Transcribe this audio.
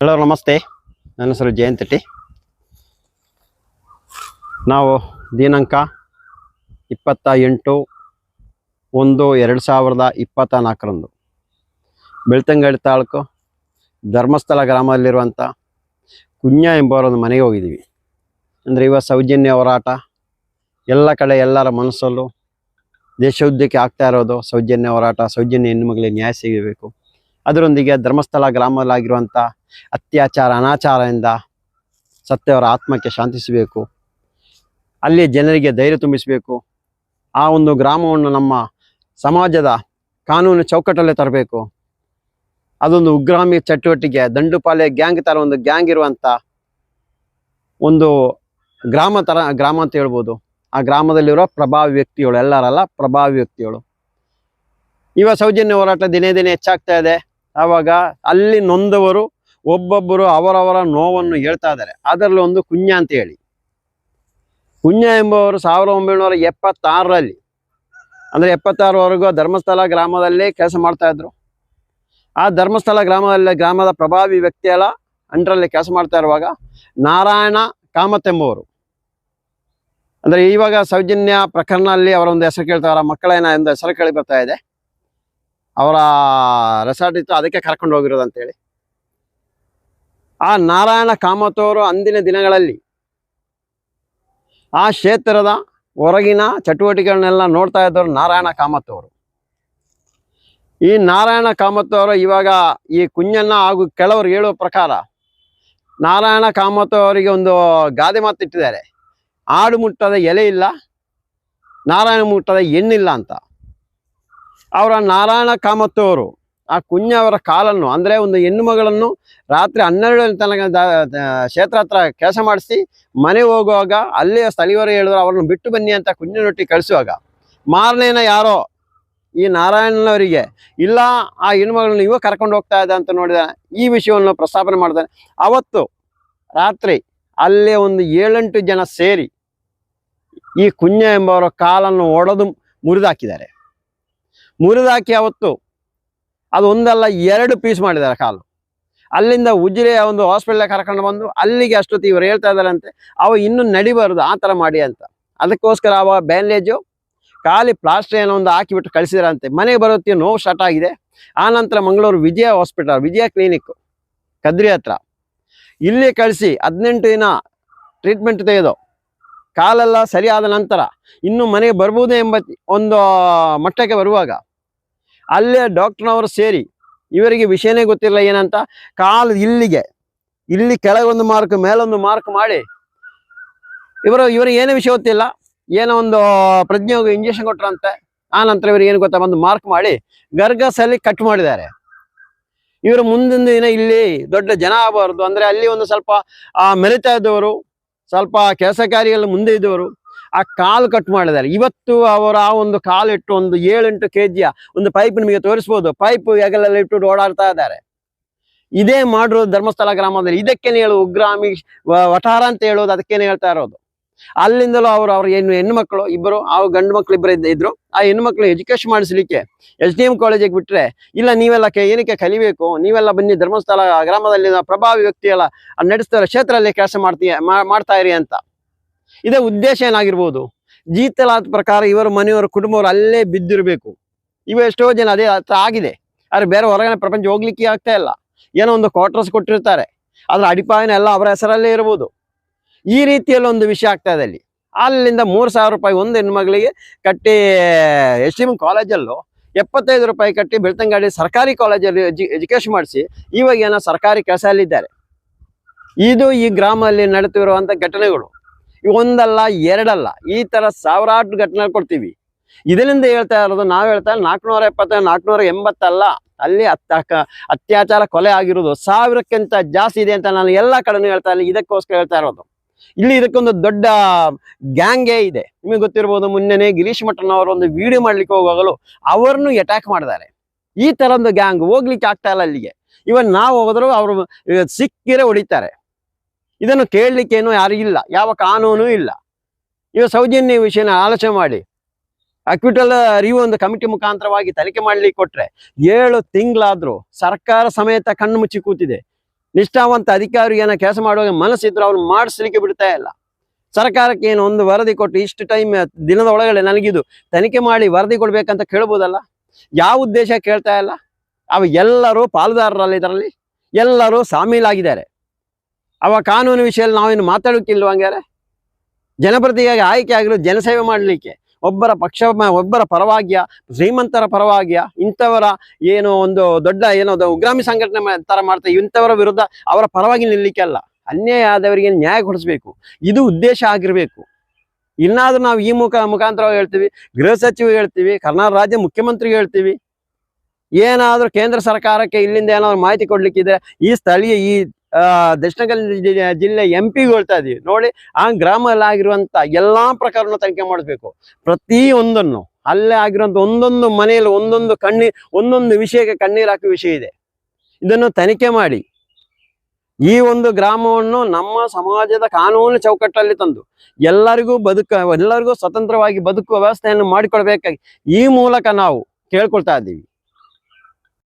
Hello ನಮಸ್ತೆ. ನನ್ನ ಹೆಸರು ಜಯಂತ್ ಟಿ ನಾವು ದಿನಾಂಕ ಇಪ್ಪತ್ತ ಎಂಟು ಒಂದು ಎರಡು ಸಾವಿರದ ಇಪ್ಪತ್ತ ನಾಲ್ಕರಂದು ಬೆಳ್ತಂಗಡಿ ತಾಲೂಕು ಧರ್ಮಸ್ಥಳ ಗ್ರಾಮದಲ್ಲಿರುವಂಥ ಕುಂಜ ಎಂಬವರ ಮನೆಗೆ ಹೋಗಿದ್ದೀವಿ. ಅಂದರೆ ಇವ ಸೌಜನ್ಯ ಹೋರಾಟ, ಎಲ್ಲ ಕಡೆ ಎಲ್ಲರ ಮನಸ್ಸಲ್ಲೂ ದೇಶೋದ್ಯಕ್ಕೆ ಆಗ್ತಾ ಇರೋದು ಸೌಜನ್ಯ ಹೋರಾಟ, ಸೌಜನ್ಯ ಹೆಣ್ಣುಮಗಳಿಗೆ ನ್ಯಾಯ ಸಿಗಬೇಕು. ಅದರೊಂದಿಗೆ ಧರ್ಮಸ್ಥಳ ಗ್ರಾಮದಲ್ಲಾಗಿರುವಂಥ ಅತ್ಯಾಚಾರ, ಅನಾಚಾರದಿಂದ ಸತ್ಯವರ ಆತ್ಮಕ್ಕೆ ಶಾಂತಿಸಬೇಕು. ಅಲ್ಲಿ ಜನರಿಗೆ ಧೈರ್ಯ ತುಂಬಿಸಬೇಕು. ಆ ಒಂದು ಗ್ರಾಮವನ್ನು ನಮ್ಮ ಸಮಾಜದ ಕಾನೂನು ಚೌಕಟ್ಟಲ್ಲೇ ತರಬೇಕು. ಅದೊಂದು ಉಗ್ರಾಮಿ ಚಟುವಟಿಕೆ, ದಂಡುಪಾಲೆ ಗ್ಯಾಂಗ್ ಥರ ಒಂದು ಗ್ಯಾಂಗ್ ಇರುವಂಥ ಒಂದು ಗ್ರಾಮ ಥರ ಗ್ರಾಮ ಅಂತ ಹೇಳ್ಬೋದು. ಆ ಗ್ರಾಮದಲ್ಲಿರೋ ಪ್ರಭಾವಿ ವ್ಯಕ್ತಿಗಳು, ಎಲ್ಲರಲ್ಲ ಪ್ರಭಾವಿ ವ್ಯಕ್ತಿಗಳು. ಇವ ಸೌಜನ್ಯ ಹೋರಾಟ ದಿನೇ ದಿನೇ ಹೆಚ್ಚಾಗ್ತಾ ಇದೆ. ಆವಾಗ ಅಲ್ಲಿ ನೊಂದವರು ಒಬ್ಬೊಬ್ಬರು ಅವರವರ ನೋವನ್ನು ಹೇಳ್ತಾ ಇದ್ದಾರೆ. ಅದರಲ್ಲಿ ಒಂದು ಕುಂಜ ಅಂತ ಹೇಳಿ. ಕುಂಜ ಎಂಬುವರು ಸಾವಿರದ ಒಂಬೈನೂರ ಎಪ್ಪತ್ತಾರರಲ್ಲಿ, ಅಂದರೆ ಎಪ್ಪತ್ತಾರವರೆಗೂ ಧರ್ಮಸ್ಥಳ ಗ್ರಾಮದಲ್ಲೇ ಕೆಲಸ ಮಾಡ್ತಾ ಇದ್ರು. ಆ ಧರ್ಮಸ್ಥಳ ಗ್ರಾಮದಲ್ಲಿ, ಗ್ರಾಮದ ಪ್ರಭಾವಿ ವ್ಯಕ್ತಿಯಲ್ಲ ಅಂಟರಲ್ಲಿ ಕೆಲಸ ಮಾಡ್ತಾ ಇರುವಾಗ ನಾರಾಯಣ ಕಾಮತ್ ಎಂಬುವರು. ಅಂದರೆ ಇವಾಗ ಸೌಜನ್ಯ ಪ್ರಕರಣದಲ್ಲಿ ಅವರ ಒಂದು ಹೆಸರು ಕೇಳ್ತಾರ ಮಕ್ಕಳೇನ ಎಂದು ಹೆಸರು ಕೇಳಿ ಬರ್ತಾ ಇದೆ. ಅವರ ರೆಸಾರ್ಟ್ ಇತ್ತು, ಅದಕ್ಕೆ ಕರ್ಕೊಂಡು ಹೋಗಿರೋದು ಅಂತೇಳಿ. ಆ ನಾರಾಯಣ ಕಾಮತ್ ಅವರು ಅಂದಿನ ದಿನಗಳಲ್ಲಿ ಆ ಕ್ಷೇತ್ರದ ಹೊರಗಿನ ಚಟುವಟಿಕೆಗಳನ್ನೆಲ್ಲ ನೋಡ್ತಾ ಇದ್ದವರು ನಾರಾಯಣ ಕಾಮತ್ ಅವರು ಈ ನಾರಾಯಣ ಕಾಮತ್ ಅವರು ಇವಾಗ ಈ ಕುಂಜನ್ನ ಹಾಗೂ ಕೆಲವರು ಹೇಳುವ ಪ್ರಕಾರ ನಾರಾಯಣ ಕಾಮತ್ ಅವರಿಗೆ ಒಂದು ಗಾದೆ ಮಾತು ಇಟ್ಟಿದ್ದಾರೆ ಆಡು ಮುಟ್ಟದ ಎಲೆ ಇಲ್ಲ, ನಾರಾಯಣ ಮುಟ್ಟದ ಎಣ್ಣಿಲ್ಲ ಅಂತ. ಅವರ ನಾರಾಯಣ ಕಾಮತ್ತವರು ಆ ಕುಂಜ ಅವರ ಕಾಲನ್ನು, ಅಂದರೆ ಒಂದು ಹೆಣ್ಣು ಮಗಳನ್ನು ರಾತ್ರಿ ಹನ್ನೆರಡು ತನಕ ಕ್ಷೇತ್ರ ಹತ್ರ ಕೆಲಸ ಮಾಡಿಸಿ, ಮನೆ ಹೋಗುವಾಗ ಅಲ್ಲಿಯ ಸ್ಥಳೀಯರು ಹೇಳಿದ್ರು, ಅವರನ್ನು ಬಿಟ್ಟು ಬನ್ನಿ ಅಂತ ಕುಂಜನೊಟ್ಟಿ ಕಳಿಸುವಾಗ. ಮಾರನೇನ ಯಾರೋ, ಈ ನಾರಾಯಣನವರಿಗೆ, ಇಲ್ಲ, ಆ ಹೆಣ್ಮಗಳನ್ನು ಇವ ಕರ್ಕೊಂಡು ಹೋಗ್ತಾ ಇದೆ ಅಂತ ನೋಡಿದ, ಈ ವಿಷಯವನ್ನು ಪ್ರಸ್ತಾಪನೆ ಮಾಡಿದಾನೆ ಅವತ್ತು ರಾತ್ರಿ ಅಲ್ಲಿ ಒಂದು ಏಳೆಂಟು ಜನ ಸೇರಿ ಈ ಕುಂಜ ಎಂಬವರ ಕಾಲನ್ನು ಒಡೆದು ಮುರಿದಾಕಿದ್ದಾರೆ. ಮುರಿದಾಕಿ ಅವತ್ತು ಅದು ಒಂದಲ್ಲ, ಎರಡು ಪೀಸ್ ಮಾಡಿದ್ದಾರೆ ಕಾಲು. ಅಲ್ಲಿಂದ ಉಜಿರೆಯ ಒಂದು ಹಾಸ್ಪಿಟಲ್ ಕರ್ಕೊಂಡು ಬಂದು, ಅಲ್ಲಿಗೆ ಅಷ್ಟೊತ್ತಿ ಇವರು ಹೇಳ್ತಾ ಇದ್ದಾರಂತೆ ಅವ ಇನ್ನೂ ನಡಿಬಾರ್ದು, ಆ ಥರ ಮಾಡಿ ಅಂತ. ಅದಕ್ಕೋಸ್ಕರ ಅವ ಬ್ಯಾಂಡೇಜು ಖಾಲಿ ಪ್ಲಾಸ್ಟರ್ ಏನೋ ಒಂದು ಹಾಕಿಬಿಟ್ಟು ಕಳಿಸಿದಾರಂತೆ ಮನೆಗೆ ಬರೋತ್ತಿ ನೋವು ಸ್ಟಾರ್ಟ್ ಆಗಿದೆ. ಆ ನಂತರ ಮಂಗಳೂರು ವಿಜಯ ಹಾಸ್ಪಿಟಲ್ ವಿಜಯ ಕ್ಲಿನಿಕ್ ಕದ್ರಿ ಹತ್ರ. ಇಲ್ಲಿ ಕಳಿಸಿ ಹದಿನೆಂಟು ದಿನ ಟ್ರೀಟ್ಮೆಂಟ್ ತೆಗೆದು. ಕಾಲೆಲ್ಲ ಸರಿಯಾದ ನಂತರ ಇನ್ನು ಮನೆಗೆ ಬರ್ಬೋದೇ ಎಂಬ ಒಂದು ಮಟ್ಟಕ್ಕೆ ಬರುವಾಗ ಅಲ್ಲೇ ಡಾಕ್ಟ್ರನವರು ಸೇರಿ ಇವರಿಗೆ ವಿಷಯನೇ ಗೊತ್ತಿಲ್ಲ ಏನಂತ ಕಾಲು ಇಲ್ಲಿಗೆ, ಇಲ್ಲಿ ಕೆಳಗೊಂದು ಮಾರ್ಕ್, ಮೇಲೊಂದು ಮಾರ್ಕ್ ಮಾಡಿ ಇವರು ಇವರಿಗೆ ಏನೇ ವಿಷಯ ಗೊತ್ತಿಲ್ಲ, ಏನೋ ಒಂದು ಪ್ರಜ್ಞೆಗೆ ಇಂಜೆಕ್ಷನ್ ಕೊಟ್ರಂತೆ, ಆ ನಂತರ ಇವರಿಗೆ ಏನು ಗೊತ್ತಾ ಒಂದು ಮಾರ್ಕ್ ಮಾಡಿ ಗರ್ಗಸಲ್ಲಿ ಕಟ್ ಮಾಡಿದ್ದಾರೆ. ಇವರು ಮುಂದಿನ ದಿನ ಇಲ್ಲಿ ದೊಡ್ಡ ಜನ ಆಗಬಾರ್ದು. ಅಂದ್ರೆ ಅಲ್ಲಿ ಒಂದು ಸ್ವಲ್ಪ, ಆ ಮೆರಿತಾ ಇದ್ದವರು ಸ್ವಲ್ಪ ಕೆಲಸ ಮುಂದೆ ಇದ್ದವರು ಆ ಕಾಲು ಕಟ್ ಮಾಡಿದ್ದಾರೆ. ಇವತ್ತು ಅವರ ಆ ಒಂದು ಕಾಲಿಟ್ಟು ಒಂದು ಏಳೆಂಟು ಕೆ ಜಿಯ ಒಂದು ಪೈಪ್ ನಿಮಗೆ ತೋರಿಸ್ಬೋದು. ಪೈಪ್ ಹೆಗಲಲ್ಲಿ ಇಟ್ಟು ಓಡಾಡ್ತಾ ಇದ್ದಾರೆ. ಇದೇ ಮಾಡಿರೋದು ಧರ್ಮಸ್ಥಳ ಗ್ರಾಮದಲ್ಲಿ. ಇದಕ್ಕೇನೆ ಹೇಳು ಉಗ್ರಾಮಿ ವಠಾರ ಅಂತ ಹೇಳೋದು, ಅದಕ್ಕೇನೆ ಹೇಳ್ತಾ ಇರೋದು? ಅಲ್ಲಿಂದಲೂ ಅವರು ಅವ್ರ ಹೆಣ್ಣು ಹೆಣ್ಣು ಮಕ್ಕಳು ಇಬ್ಬರು, ಆ ಗಂಡು ಮಕ್ಕಳು ಇಬ್ಬರು ಇದ್ರು. ಆ ಹೆಣ್ಣು ಮಕ್ಕಳು ಎಜುಕೇಶನ್ ಮಾಡಿಸ್ಲಿಕ್ಕೆ ಎಸ್ ಡಿ ಎಂ ಕಾಲೇಜಿಗೆ ಬಿಟ್ರೆ, ಇಲ್ಲ ನೀವೆಲ್ಲ ಏನಕ್ಕೆ ಕಲಿಬೇಕು? ನೀವೆಲ್ಲ ಬನ್ನಿ ಧರ್ಮಸ್ಥಳ, ಗ್ರಾಮದಲ್ಲಿ ಪ್ರಭಾವಿ ವ್ಯಕ್ತಿಯೆಲ್ಲ ನಡೆಸ್ತಾರೆ, ಕ್ಷೇತ್ರದಲ್ಲಿ ಕೆಲಸ ಮಾಡ್ತೀಯ ಮಾಡ್ತಾ ಇರಿ ಅಂತ. ಇದೇ ಉದ್ದೇಶ ಏನಾಗಿರ್ಬೋದು? ಜೀತಲಾದ ಪ್ರಕಾರ ಇವರು ಮನೆಯವರ ಕುಟುಂಬವರು ಅಲ್ಲೇ ಬಿದ್ದಿರಬೇಕು. ಇವ ಎಷ್ಟೋ ಜನ ಅದೇ ಆಗಿದೆ. ಆದ್ರೆ ಬೇರೆ ಹೊರಗಡೆ ಪ್ರಪಂಚ ಹೋಗ್ಲಿಕ್ಕೆ ಆಗ್ತಾ ಇಲ್ಲ. ಏನೋ ಒಂದು ಕ್ವಾರ್ಟರ್ಸ್ ಕೊಟ್ಟಿರ್ತಾರೆ. ಅದ್ರ ಅಡಿಪಾಯನ ಎಲ್ಲ ಅವರ ಹೆಸರಲ್ಲೇ ಇರ್ಬೋದು. ಈ ರೀತಿಯಲ್ಲಿ ಒಂದು ವಿಷಯ ಆಗ್ತಾ ಇದೆ ಅಲ್ಲಿ. ಅಲ್ಲಿಂದ ಮೂರು ಸಾವಿರ ರೂಪಾಯಿ ಒಂದು ಹೆಣ್ಮಗಳಿಗೆ ಕಟ್ಟಿ ಎಸ್ ಎಂ ಕಾಲೇಜಲ್ಲೂ ಎಪ್ಪತ್ತೈದು ರೂಪಾಯಿ ಕಟ್ಟಿ ಬೆಳ್ತಂಗಾಡಿ ಸರ್ಕಾರಿ ಕಾಲೇಜಲ್ಲಿ ಎಜು, ಎಜುಕೇಶನ್ ಮಾಡಿಸಿ ಇವಾಗ ಏನೋ ಸರ್ಕಾರಿ ಕೆಲಸದಲ್ಲಿದ್ದಾರೆ. ಇದು ಈ ಗ್ರಾಮದಲ್ಲಿ ನಡೆತಿರುವಂಥ ಘಟನೆಗಳು. ಒಂದಲ್ಲ, ಎರಡಲ್ಲ, ಈ ತರ ಸಾವಿರಾರು ಘಟನೆ ಕೊಡ್ತೀವಿ. ಇದರಿಂದ ಹೇಳ್ತಾ ಇರೋದು ನಾವು ಹೇಳ್ತಾ ನಾಲ್ಕುನೂರ ಎಪ್ಪತ್ತ ನಾಲ್ಕುನೂರ ಎಂಬತ್ತಲ್ಲ. ಅಲ್ಲಿ ಅತ್ತ ಅತ್ಯಾಚಾರ ಕೊಲೆ ಆಗಿರೋದು ಸಾವಿರಕ್ಕಿಂತ ಜಾಸ್ತಿ ಇದೆ ಅಂತ ನಾನು ಎಲ್ಲ ಕಡೆನೂ ಹೇಳ್ತಾ ಇಲ್ಲ ಇದಕ್ಕೋಸ್ಕರ ಹೇಳ್ತಾ ಇರೋದು. ಇಲ್ಲಿ ಇದಕ್ಕೊಂದು ದೊಡ್ಡ ಗ್ಯಾಂಗೇ ಇದೆ. ನಿಮಗೆ ಗೊತ್ತಿರ್ಬೋದು ಮುನ್ನೆನೆ ಗಿರೀಶ್ ಅವರು ಒಂದು ವಿಡಿಯೋ ಮಾಡ್ಲಿಕ್ಕೆ ಹೋಗುವಾಗಲು ಅವರನ್ನು ಅಟ್ಯಾಕ್ ಮಾಡಿದ್ದಾರೆ. ಈ ತರ ಒಂದು ಗ್ಯಾಂಗ್ ಹೋಗ್ಲಿಕ್ಕೆ ಆಗ್ತಾ ಇಲ್ಲ ಅಲ್ಲಿಗೆ. ಇವನ್ ನಾವು ಹೋದ್ರು ಅವರು ಸಿಕ್ಕಿರೆ ಹೊಡಿತಾರೆ. ಇದನ್ನು ಕೇಳಲಿಕ್ಕೇನು ಯಾರು ಇಲ್ಲ. ಯಾವ ಕಾನೂನು ಇಲ್ಲ. ಇವ ಸೌಜನ್ಯ ವಿಷಯನ ಆಲೋಚನೆ ಮಾಡಿ. ಅಕ್ವಿಟಲ್ ಅರಿವು ಒಂದು ಕಮಿಟಿ ಮುಖಾಂತರವಾಗಿ ತನಿಖೆ ಮಾಡ್ಲಿಕ್ಕೆ ಕೊಟ್ರೆ ಏಳು ತಿಂಗಳಾದ್ರೂ ಸರ್ಕಾರ ಸಮೇತ ಕಣ್ಣು ಮುಚ್ಚಿ ಕೂತಿದೆ. ನಿಷ್ಠಾವಂತ ಅಧಿಕಾರಿ ಏನೋ ಕೆಲಸ ಮಾಡುವಾಗ ಮನಸ್ಸಿದ್ರೆ ಅವ್ರು ಮಾಡಿಸ್ಲಿಕ್ಕೆ ಬಿಡ್ತಾ ಇಲ್ಲ. ಸರ್ಕಾರಕ್ಕೆ ಏನು ಒಂದು ವರದಿ ಕೊಟ್ಟು ಇಷ್ಟು ಟೈಮ್ ದಿನದ ಒಳಗಡೆ ನನಗಿದು ತನಿಖೆ ಮಾಡಿ ವರದಿ ಕೊಡ್ಬೇಕಂತ ಕೇಳ್ಬೋದಲ್ಲ? ಯಾವ ಉದ್ದೇಶ ಕೇಳ್ತಾ ಇಲ್ಲ? ಅವ ಎಲ್ಲರೂ ಪಾಲುದಾರರಲ್ಲ ಇದರಲ್ಲಿ. ಎಲ್ಲರೂ ಸಾಮೀಲಾಗಿದ್ದಾರೆ. ಅವ ಕಾನೂನು ವಿಷಯದಲ್ಲಿ ನಾವೇನು ಮಾತಾಡೋಕ್ಕಿಲ್ವ ಹಂಗಾರೆ? ಜನಪ್ರತಿಯಾಗಿ ಆಯ್ಕೆ ಆಗಿರೋ ಜನಸೇವೆ ಮಾಡಲಿಕ್ಕೆ. ಒಬ್ಬರ ಪಕ್ಷ, ಒಬ್ಬರ ಪರವಾಗಿಯ, ಶ್ರೀಮಂತರ ಪರವಾಗಿಯ, ಇಂಥವರ ಏನು ಒಂದು ದೊಡ್ಡ ಏನೋ ಉಗ್ರಾಮಿ ಸಂಘಟನೆ ತರ ಮಾಡ್ತಾ, ಇಂಥವರ ವಿರುದ್ಧ ಅವರ ಪರವಾಗಿ ನಿಲ್ಲಲಿಕ್ಕೆ ಅಲ್ಲ. ಅನ್ಯಾಯ ಆದವರಿಗೆ ನ್ಯಾಯ ಕೊಡಿಸ್ಬೇಕು. ಇದು ಉದ್ದೇಶ ಆಗಿರಬೇಕು. ಇನ್ನಾದ್ರೂ ನಾವು ಈ ಮುಖ ಮುಖಾಂತರವಾಗಿ ಹೇಳ್ತೀವಿ, ಗೃಹ ಸಚಿವ ಹೇಳ್ತೀವಿ, ಕರ್ನಾಟಕ ರಾಜ್ಯ ಮುಖ್ಯಮಂತ್ರಿ ಹೇಳ್ತೀವಿ. ಏನಾದರೂ ಕೇಂದ್ರ ಸರ್ಕಾರಕ್ಕೆ ಇಲ್ಲಿಂದ ಏನಾದ್ರು ಮಾಹಿತಿ ಕೊಡ್ಲಿಕ್ಕಿದ್ರೆ ಈ ಸ್ಥಳೀಯ ಈ ದಕ್ಷಿಣ ಕನ್ನಡ ಜಿಲ್ಲೆ- ಎಂ ಪಿ ಹೇಳ್ತಾ ಇದೀವಿ. ನೋಡಿ, ಆ ಗ್ರಾಮದಲ್ಲಿ ಆಗಿರುವಂತ ಎಲ್ಲಾ ಪ್ರಕಾರವನ್ನು ತನಿಖೆ ಮಾಡಬೇಕು. ಪ್ರತಿ ಒಂದನ್ನು, ಅಲ್ಲೇ ಆಗಿರುವಂತ ಒಂದೊಂದು ಮನೆಯಲ್ಲಿ ಒಂದೊಂದು ಕಣ್ಣೀರ್ ಒಂದೊಂದು ವಿಷಯಕ್ಕೆ ಕಣ್ಣೀರು ಹಾಕುವ ವಿಷಯ ಇದೆ. ಇದನ್ನು ತನಿಖೆ ಮಾಡಿ. ಈ ಒಂದು ಗ್ರಾಮವನ್ನು ನಮ್ಮ ಸಮಾಜದ ಕಾನೂನು ಚೌಕಟ್ಟಲ್ಲಿ ತಂದು, ಎಲ್ಲರಿಗೂ ಬದುಕ, ಎಲ್ಲರಿಗೂ ಸ್ವತಂತ್ರವಾಗಿ ಬದುಕುವ ವ್ಯವಸ್ಥೆಯನ್ನು ಮಾಡಿಕೊಡ್ಬೇಕಾಗಿ ಈ ಮೂಲಕ ನಾವು ಕೇಳ್ಕೊಳ್ತಾ ಇದ್ದೀವಿ.